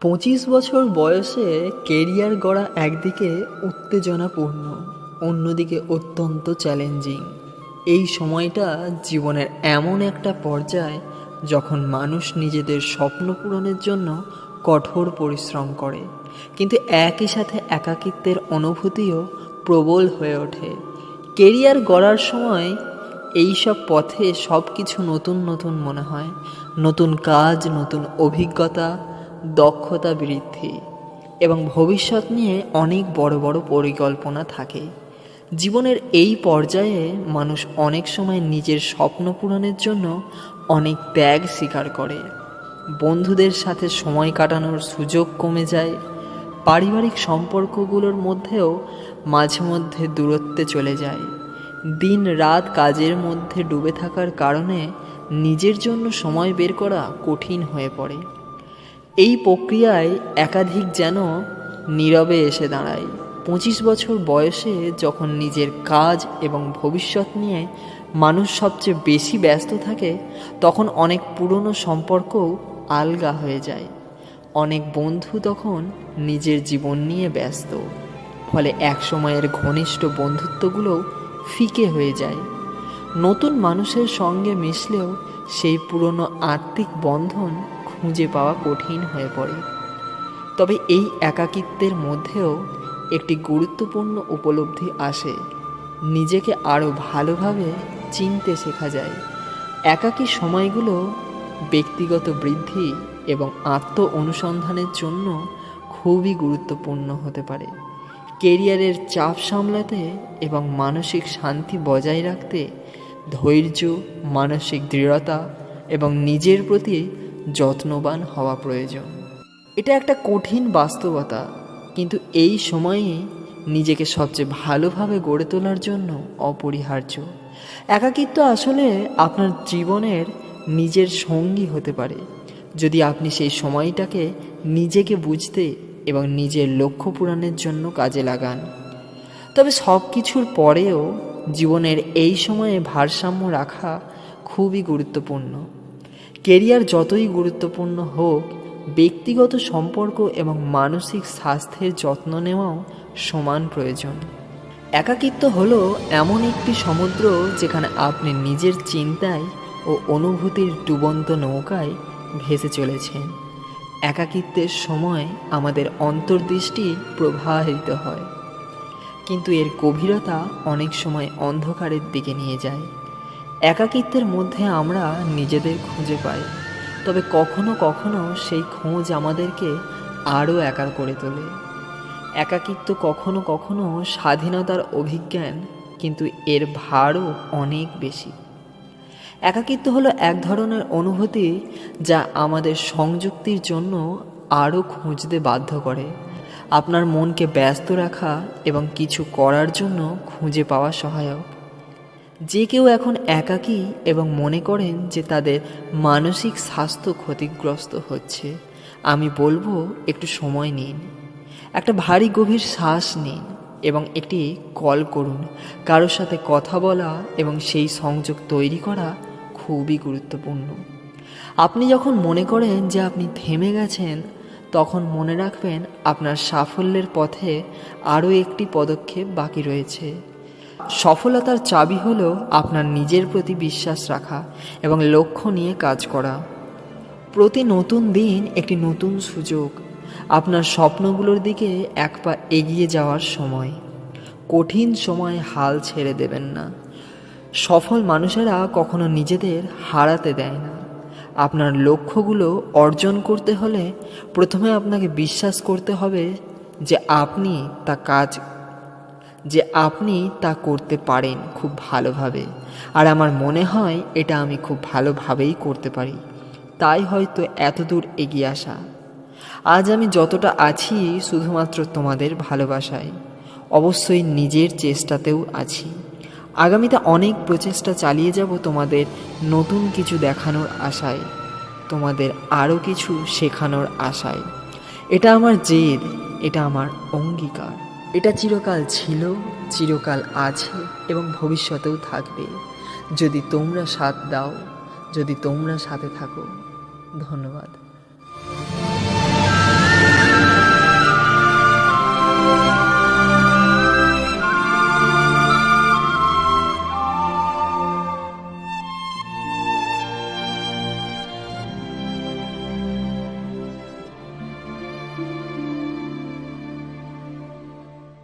পঁচিশ বছর বয়সে কেরিয়ার গড়া একদিকে উত্তেজনাপূর্ণ, অন্যদিকে অত্যন্ত চ্যালেঞ্জিং। এই সময়টা জীবনের এমন একটা পর্যায় যখন মানুষ নিজেদের স্বপ্ন পূরণের জন্য কঠোর পরিশ্রম করে, কিন্তু একই সাথে একাকিত্বের অনুভূতিও প্রবল হয়ে ওঠে। কেরিয়ার গড়ার সময় এই সব পথে সব কিছু নতুন নতুন মনে হয়, নতুন কাজ, নতুন অভিজ্ঞতা দক্ষতা বৃদ্ধি এবং ভবিষ্যৎ নিয়ে অনেক বড় বড় পরিকল্পনা থাকে। জীবনের এই পর্যায়ে মানুষ অনেক সময় নিজের স্বপ্ন পূরণের জন্য অনেক ত্যাগ স্বীকার করে। বন্ধুদের সাথে সময় কাটানোর সুযোগ কমে যায়। পারিবারিক সম্পর্কগুলোর মধ্যেও মাঝে মধ্যে দূরত্বে চলে যায়। দিন রাত কাজের মধ্যে ডুবে থাকার কারণে নিজের জন্য সময় বের করা কঠিন হয়ে পড়ে। এই প্রক্রিয়ায় একাধিক যেন নীরবে এসে দাঁড়ায়। পঁচিশ বছর বয়সে যখন নিজের কাজ এবং ভবিষ্যৎ নিয়ে মানুষ সবচেয়ে বেশি ব্যস্ত থাকে, তখন অনেক পুরনো সম্পর্কও আলগা হয়ে যায়। অনেক বন্ধু তখন নিজের জীবন নিয়ে ব্যস্ত। ফলে এক সময়ের ঘনিষ্ঠ বন্ধুত্বগুলোও ফিকে হয়ে যায়। নতুন মানুষের সঙ্গে মিশলেও সেই পুরনো আত্মিক বন্ধন খুঁজে পাওয়া কঠিন হয়ে পড়ে। তবে এই একাকিত্বের মধ্যেও একটি গুরুত্বপূর্ণ উপলব্ধি আসে। নিজেকে আরও ভালোভাবে চিনতে শেখা যায়। একাকী সময়গুলো ব্যক্তিগত বৃদ্ধি এবং আত্ম অনুসন্ধানের জন্য খুবই গুরুত্বপূর্ণ হতে পারে। কেরিয়ারের চাপ সামলাতে এবং মানসিক শান্তি বজায় রাখতে ধৈর্য, মানসিক দৃঢ়তা এবং নিজের প্রতি যত্নবান হওয়া প্রয়োজন। এটা একটা কঠিন বাস্তবতা, কিন্তু এই সময়ে নিজেকে সবচেয়ে ভালোভাবে গড়ে তোলার জন্য অপরিহার্য। একাকিত্ব আসলে আপনার জীবনের নিজের সঙ্গী হতে পারে। যদি আপনি সেই সময়টাকে নিজেকে বুঝতে এবং নিজের লক্ষ্য পূরণের জন্য কাজে লাগান। তবে সব কিছুর পরেও জীবনের এই সময়ে ভারসাম্য রাখা খুবই গুরুত্বপূর্ণ। কেরিয়ার যতই গুরুত্বপূর্ণ হোক, ব্যক্তিগত সম্পর্ক এবং মানসিক স্বাস্থ্যের যত্ন নেওয়াও সমান প্রয়োজন। একাকিত্ব হলো এমন একটি সমুদ্র যেখানে আপনি নিজের চিন্তায় ও অনুভূতির ডুবন্ত নৌকায় ভেসে চলেছেন। একাকিত্বের সময় আমাদের অন্তর্দৃষ্টি প্রবাহিত হয়, কিন্তু এর গভীরতা অনেক সময় অন্ধকারের দিকে নিয়ে যায়। একাকিত্বের মধ্যে আমরা নিজেদের খুঁজে পাই। তবে কখনো কখনো সেই খোঁজ আমাদেরকে আরও একা করে তোলে। একাকিত্ব কখনো কখনো স্বাধীনতার অভিজ্ঞান, কিন্তু এর ভারও অনেক বেশি। একাকিত্ব হলো এক ধরনের অনুভূতি যা আমাদের সংযুক্তির জন্য আরও খুঁজতে বাধ্য করে। আপনার মনকে ব্যস্ত রাখা এবং কিছু করার জন্য খুঁজে পাওয়া সহায়ক। যে কেউ এখন একাকী এবং মনে করেন যে তাদের মানসিক স্বাস্থ্য ক্ষতিগ্রস্ত হচ্ছে, আমি বলব একটু সময় নিন। একটা ভারী গভীর শ্বাস নিন এবং একটি কল করুন। কারোর সাথে কথা বলা এবং সেই সংযোগ তৈরি করা খুবই গুরুত্বপূর্ণ। আপনি যখন মনে করেন যে আপনি থেমে গেছেন, তখন মনে রাখবেন আপনার সাফল্যের পথে আরও একটি পদক্ষেপ বাকি রয়েছে। সফলতার চাবি হলো আপনার নিজের প্রতি বিশ্বাস রাখা এবং লক্ষ্য নিয়ে কাজ করা। প্রতি নতুন দিন একটি নতুন সুযোগ, আপনার স্বপ্নগুলোর দিকে এক পা এগিয়ে যাওয়ার সময়। কঠিন সময় হাল ছেড়ে দেবেন না। সফল মানুষেরা কখনো নিজেদের হারাতে দেয় না। আপনার লক্ষ্যগুলো অর্জন করতে হলে প্রথমে আপনাকে বিশ্বাস করতে হবে যে আপনি তা কাজ যে আপনি তা করতে পারেন খুব ভালোভাবে। আর আমার মনে হয় এটা আমি খুব ভালোভাবেই করতে পারি। তাই হয়তো এত দূর এগিয়ে আসা। আজ আমি যতটা আছি শুধুমাত্র তোমাদের ভালোবাসায়। অবশ্যই নিজের চেষ্টাতেও আছি। আগামীতে অনেক প্রচেষ্টা চালিয়ে যাব তোমাদের নতুন কিছু দেখানোর আশায়, তোমাদের আরও কিছু শেখানোর আশায়। এটা আমার জেদ, এটা আমার অঙ্গীকার। এটা চিরকাল ছিল, চিরকাল আছে এবং ভবিষ্যতেও থাকবে। যদি তোমরা সাথ দাও, যদি তোমরা সাথে থাকো, ধন্যবাদ।